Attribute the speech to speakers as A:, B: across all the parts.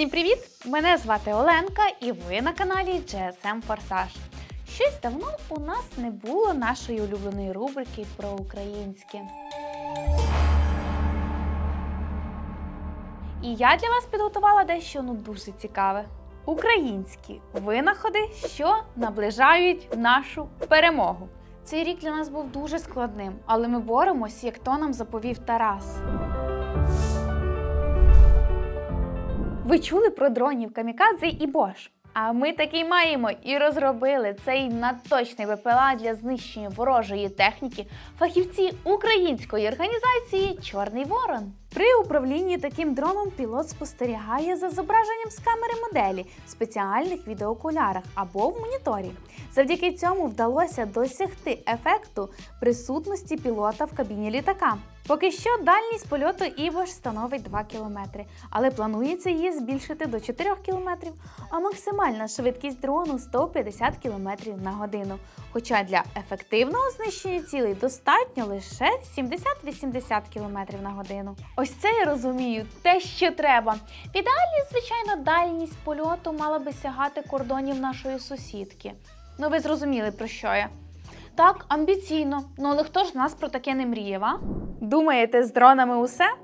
A: Всім привіт! Мене звати Оленка і ви на каналі GSM Форсаж. Щось давно у нас не було нашої улюбленої рубрики про українське. І я для вас підготувала дещо ну дуже цікаве. Українські винаходи, що наближають нашу перемогу. Цей рік для нас був дуже складним, але ми боремось, як то нам заповів Тарас. Ви чули про дронів Камікадзе і Бош? А ми таки маємо і розробили цей надточний ВПЛА для знищення ворожої техніки фахівці української організації Чорний Ворон. При управлінні таким дроном пілот спостерігає за зображенням з камери моделі в спеціальних відеоокулярах або в моніторі. Завдяки цьому вдалося досягти ефекту присутності пілота в кабіні літака. Поки що дальність польоту Івош становить 2 км, але планується її збільшити до 4 км, а максимальна швидкість дрону 150 км на годину. Хоча для ефективного знищення цілей достатньо лише 70-80 км на годину. Ось це я розумію, те, що треба. В ідеалі, звичайно, дальність польоту мала би сягати кордонів нашої сусідки. Ну ви зрозуміли про що я. Так, амбіційно. Ну але хто ж нас про таке не мріяв, а? Думаєте, з дронами усе?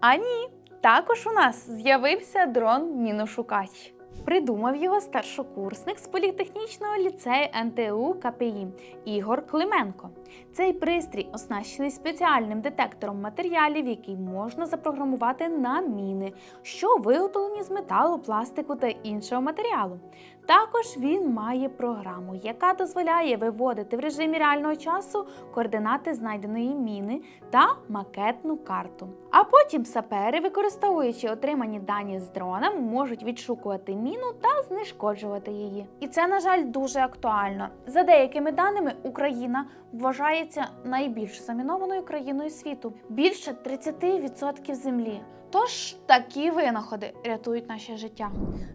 A: А ні. Також у нас з'явився дрон Міношукач. Придумав його старшокурсник з політехнічного ліцею НТУ КПІ Ігор Клименко. Цей пристрій оснащений спеціальним детектором матеріалів, який можна запрограмувати на міни, що виготовлені з металу, пластику та іншого матеріалу. Також він має програму, яка дозволяє виводити в режимі реального часу координати знайденої міни та макетну карту. А потім сапери, використовуючи отримані дані з дрона, можуть відшукувати міну та знешкоджувати її. І це, на жаль, дуже актуально. За деякими даними, Україна вважається найбільш замінованою країною світу більше 30% землі. Тож такі винаходи рятують наше життя.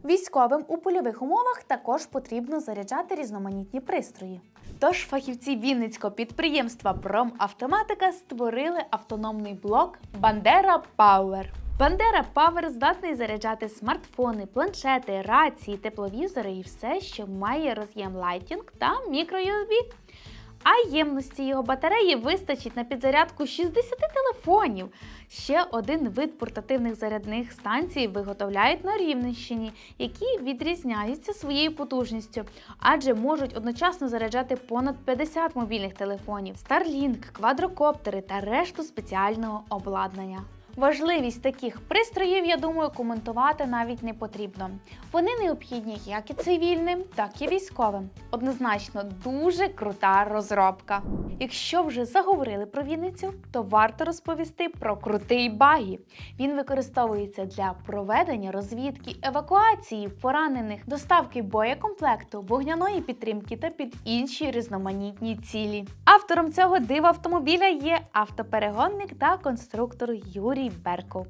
A: Військовим у польових умовах також потрібно заряджати різноманітні пристрої. Тож фахівці Вінницького підприємства Промавтоматика створили автономний блок Бандера Power. Бандера Power здатний заряджати смартфони, планшети, рації, тепловізори і все, що має роз'єм Lightning та мікро-USB. А ємності його батареї вистачить на підзарядку 60 телефонів. Ще один вид портативних зарядних станцій виготовляють на Рівненщині, які відрізняються своєю потужністю, адже можуть одночасно заряджати понад 50 мобільних телефонів, Starlink, квадрокоптери та решту спеціального обладнання. Важливість таких пристроїв, я думаю, коментувати навіть не потрібно. Вони необхідні як і цивільним, так і військовим. Однозначно, дуже крута розробка. Якщо вже заговорили про Вінницю, то варто розповісти про крутий багі. Він використовується для проведення розвідки, евакуації поранених, доставки боєкомплекту, вогняної підтримки та під інші різноманітні цілі. Автором цього дива автомобіля є автоперегонник та конструктор Юрій Берков.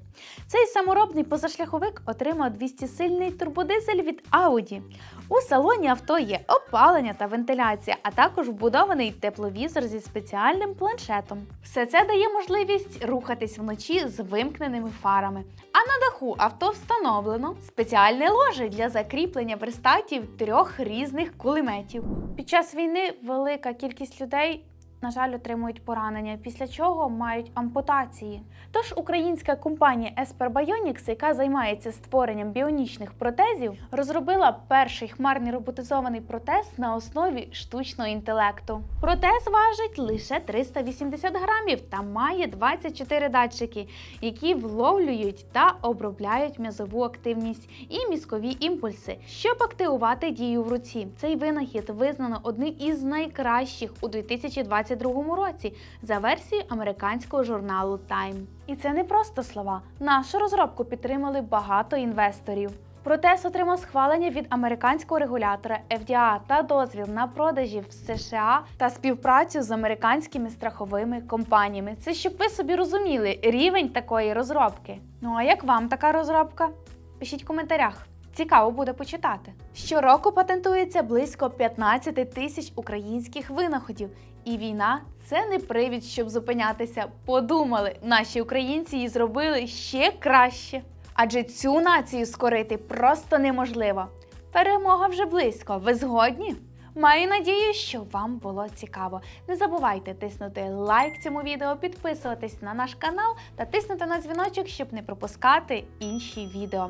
A: Цей саморобний позашляховик отримав 200-сильний турбодизель від Audi. У салоні авто є опалення та вентиляція, а також вбудований тепловізор зі спеціальним планшетом. Все це дає можливість рухатись вночі з вимкненими фарами. А на даху авто встановлено спеціальне ложе для закріплення верстатів трьох різних кулеметів. Під час війни велика кількість людей на жаль, отримують поранення, після чого мають ампутації. Тож українська компанія Esper Bionics, яка займається створенням біонічних протезів, розробила перший хмарний роботизований протез на основі штучного інтелекту. Протез важить лише 380 грамів та має 24 датчики, які вловлюють та обробляють м'язову активність і мізкові імпульси, щоб активувати дію в руці. Цей винахід визнано одним із найкращих у 2020 2022 році за версією американського журналу Time. І це не просто слова. Нашу розробку підтримали багато інвесторів. Протез отримав схвалення від американського регулятора FDA та дозвіл на продажі в США та співпрацю з американськими страховими компаніями. Це щоб ви собі розуміли рівень такої розробки. Ну а як вам така розробка? Пишіть в коментарях. Цікаво буде почитати. Щороку патентується близько 15 тисяч українських винаходів, і війна це не привід, щоб зупинятися. Подумали, наші українці її зробили ще краще. Адже цю націю скорити просто неможливо. Перемога вже близько. Ви згодні? Маю надію, що вам було цікаво. Не забувайте тиснути лайк цьому відео, підписуватись на наш канал та тиснути на дзвіночок, щоб не пропускати інші відео.